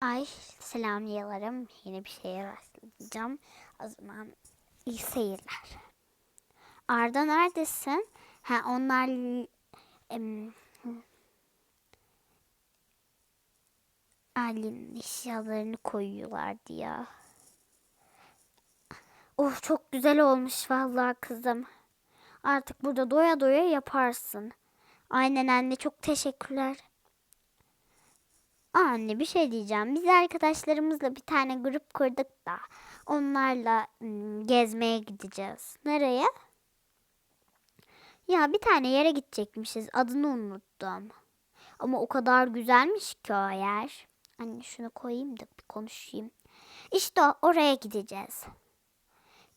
Ay selam yalarım. Yeni bir şeye başlayacağım. O zaman iyi seyirler. Arda neredesin? Ha onlar em, Ali'nin eşyalarını koyuyorlardı ya. Oh çok güzel olmuş vallahi kızım. Artık burada doya doya yaparsın. Aynen anne çok teşekkürler. Aa, Anne bir şey diyeceğim. Biz arkadaşlarımızla bir tane grup kurduk da onlarla gezmeye gideceğiz. Nereye? Ya bir tane yere gidecekmişiz. Adını unuttum. Ama o kadar güzelmiş ki o yer. Anne şunu koyayım da bir konuşayım. İşte oraya gideceğiz.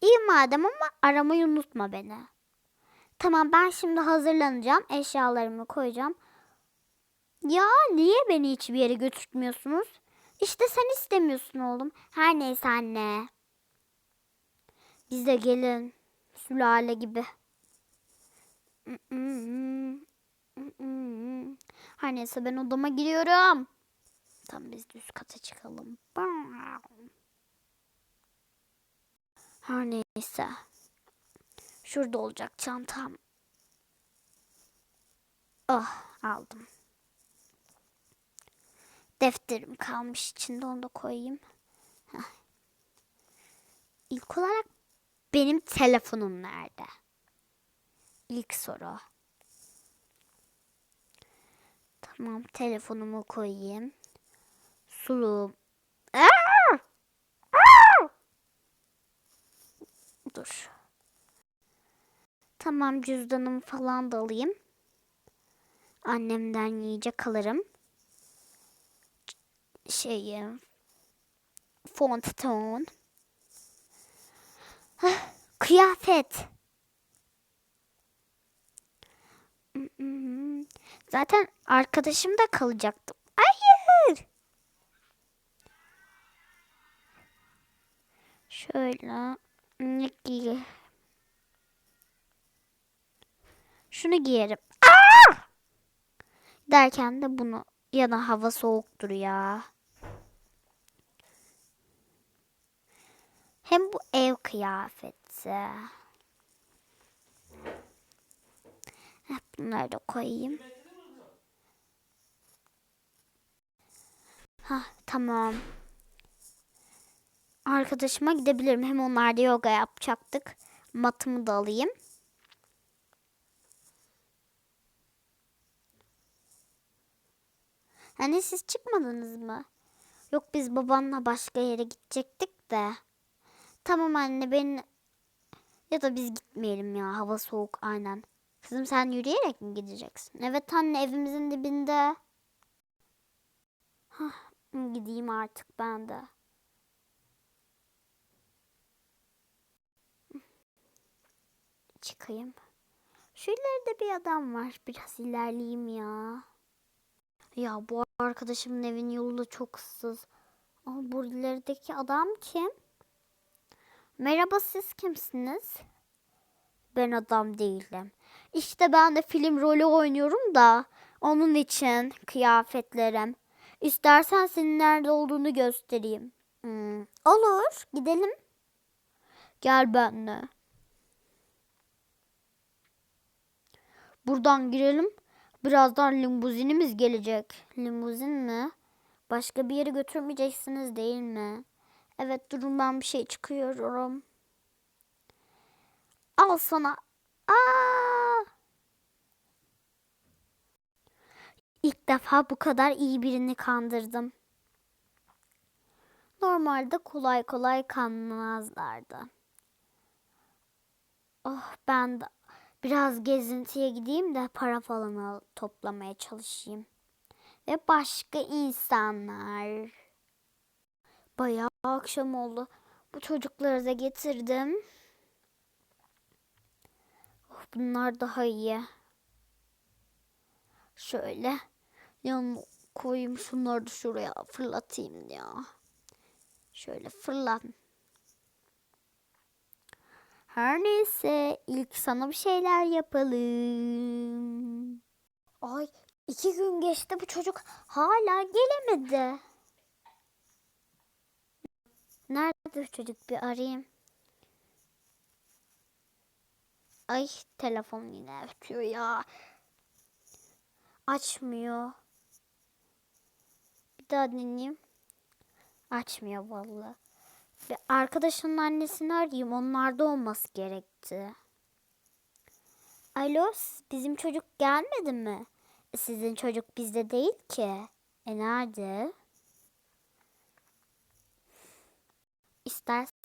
İyi madem ama aramayı unutma beni. Tamam ben şimdi hazırlanacağım. Eşyalarımı koyacağım. Ya niye beni hiçbir yere götürtmüyorsunuz? İşte sen istemiyorsun oğlum. Her neyse anne. Biz de gelin. Sülale gibi. Her neyse ben odama gidiyorum. Tamam biz üst kata çıkalım. Her neyse. Şurada olacak çantam. Oh aldım. Defterim kalmış içinde onu da koyayım. Heh. İlk olarak benim telefonum nerede? İlk soru. Tamam telefonumu koyayım. Suluğum. Dur. Tamam cüzdanımı falan da alayım. Annemden yiyecek alırım. Şeyi. Font ton. Kıyafet. Zaten arkadaşım da kalacaktım. Hayır. Şöyle. Şunu giyerim. Aa! Derken de bunu ya da hava soğuktur ya. Hem bu ev kıyafeti. Bunları da koyayım. Ha tamam. Arkadaşıma gidebilirim. Hem onlarda yoga yapacaktık. Matımı da alayım. Hani siz çıkmadınız mı? Yok biz babanla başka yere gidecektik de. Tamam anne ben ya da biz gitmeyelim ya hava soğuk aynen. Kızım sen yürüyerek mi gideceksin? Evet anne evimizin dibinde. Hah, gideyim artık ben de. Çıkayım. Şu ileride bir adam var. Biraz ilerleyeyim ya. Ya bu arkadaşımın evin yolu da çok ıssız. Ama bu ilerideki adam kim? Merhaba siz kimsiniz? Ben adam değilim. İşte ben de film rolü oynuyorum da onun için kıyafetlerim. İstersen senin nerede olduğunu göstereyim. Hmm, olur gidelim. Gel benimle. Buradan girelim. Birazdan limuzinimiz gelecek. Limuzin mi? Başka bir yere götürmeyeceksiniz değil mi? Evet durun ben bir şey çıkıyorum. Al sana. Aa! İlk defa bu kadar iyi birini kandırdım. Normalde kolay kolay kanmazlardı. Oh ben de biraz gezintiye gideyim de para falan al- toplamaya çalışayım. Ve başka insanlar. Bayağı akşam oldu. Bu çocukları da getirdim. Oh, bunlar daha iyi. Şöyle yanına koyayım şunları da şuraya fırlatayım ya. Şöyle fırlat. Her neyse ilk sana bir şeyler yapalım. Ay iki gün geçti bu çocuk hala gelemedi. Nerede çocuk bir arayayım. Ay telefon yine ötüyor ya. Açmıyor. Bir daha deneyeyim. Açmıyor vallahi. Bir arkadaşının annesini arayayım. Onlarda olması gerekti. Alo, bizim çocuk gelmedi mi? E, Sizin çocuk bizde değil ki. E nerede?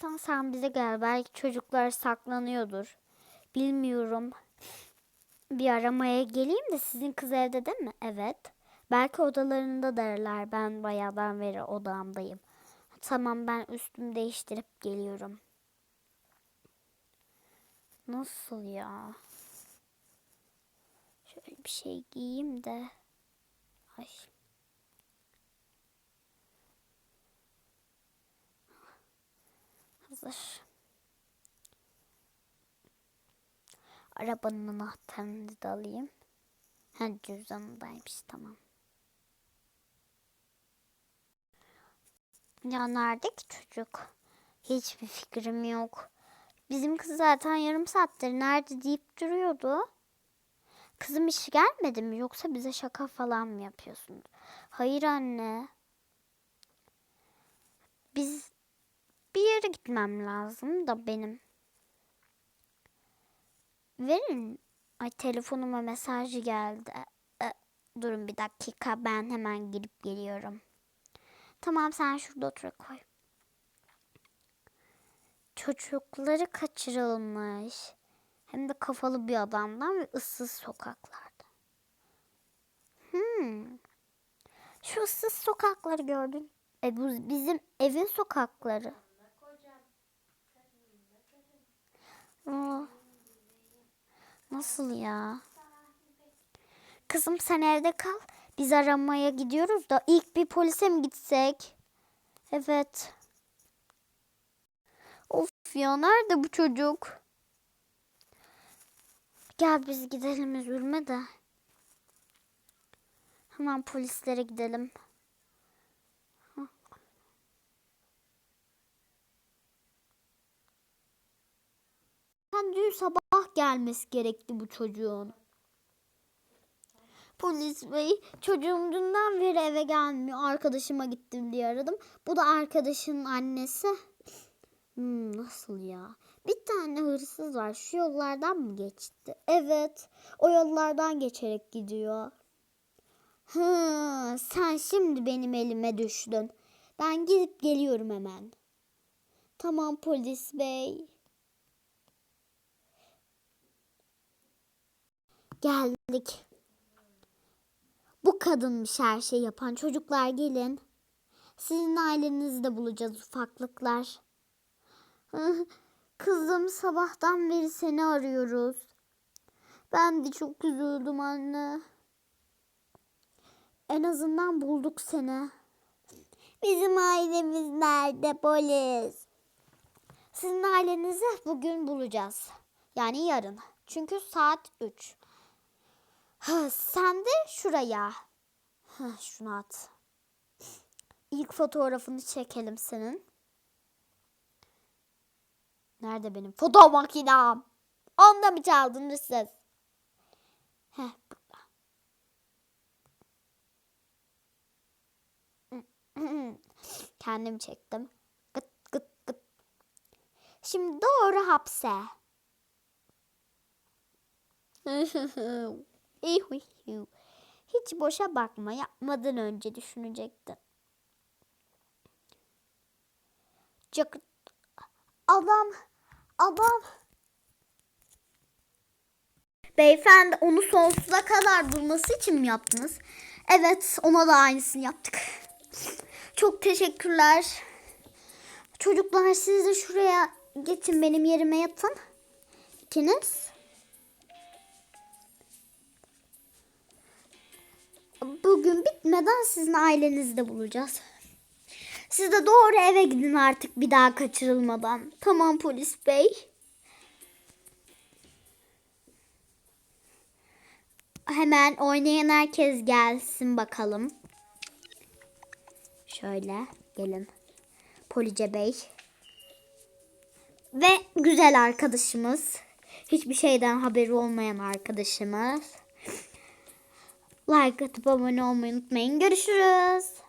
İstersen sen bize gel. Belki çocuklar saklanıyordur. Bilmiyorum. Bir aramaya geleyim de sizin kız evde değil mi? Evet. Belki odalarında derler. Ben bayağıdan beri odamdayım. Tamam ben üstümü değiştirip geliyorum. Nasıl ya? Şöyle bir şey giyeyim de. Ay. Hazır. Arabanın anahtarını da alayım. Ha cüzdanındaymış tamam. Ya nerede ki çocuk? Hiçbir fikrim yok. Bizim kız zaten yarım saattir nerede deyip duruyordu. Kızım hiç gelmedi mi yoksa bize şaka falan mı yapıyorsun? Hayır anne. Biz bir yere gitmem lazım da benim. Verin. Ay telefonuma mesaj geldi. E, durun bir dakika ben hemen girip geliyorum. Tamam sen şurada otur koy. Çocukları kaçırılmış. Hem de kafalı bir adamdan ve ıssız sokaklarda. Hmm. Şu ıssız sokakları gördün. E bu bizim evin sokakları. Aa, nasıl ya? Kızım sen evde kal. Biz aramaya gidiyoruz da ilk bir polise mi gitsek? Evet. Of ya nerede bu çocuk? Gel biz gidelim üzülme de. Hemen polislere gidelim. Sen dün sabah gelmesi gerekti bu çocuğun. Polis bey çocuğum dünden beri eve gelmiyor. Arkadaşıma gittim diye aradım. Bu da arkadaşının annesi. Hmm, nasıl ya? Bir tane hırsız var. Şu yollardan mı geçti? Evet. O yollardan geçerek gidiyor. Hı, sen şimdi benim elime düştün. Ben gidip geliyorum hemen. Tamam polis bey. Geldik. Bu kadınmış her şey yapan. Çocuklar gelin. Sizin ailenizi de bulacağız ufaklıklar. Kızım sabahtan beri seni arıyoruz. Ben de çok üzüldüm anne. En azından bulduk seni. Bizim ailemiz nerede polis? Sizin ailenizi bugün bulacağız. Yani yarın. Çünkü saat 3. Ha, sen de şuraya. Ha, şunu at. İlk fotoğrafını çekelim senin. Nerede benim foto makinem? Onda mı çaldınız siz? Heh, burada. Kendim çektim. Gıt gıt gıt. Şimdi doğru hapse. Hiç boşa bakma. Yapmadan önce düşünecektin. Çok adam adam Beyefendi onu sonsuza kadar durması için mi yaptınız? Evet, ona da aynısını yaptık. Çok teşekkürler. Çocuklar siz de şuraya geçin benim yerime yatın. İkiniz. Bugün bitmeden sizin ailenizi bulacağız. Siz de doğru eve gidin artık bir daha kaçırılmadan. Tamam polis bey. Hemen oynayan herkes gelsin bakalım. Şöyle gelin. Police Bey. Ve güzel arkadaşımız. Hiçbir şeyden haberi olmayan arkadaşımız. Like atıp abone olmayı unutmayın. Görüşürüz.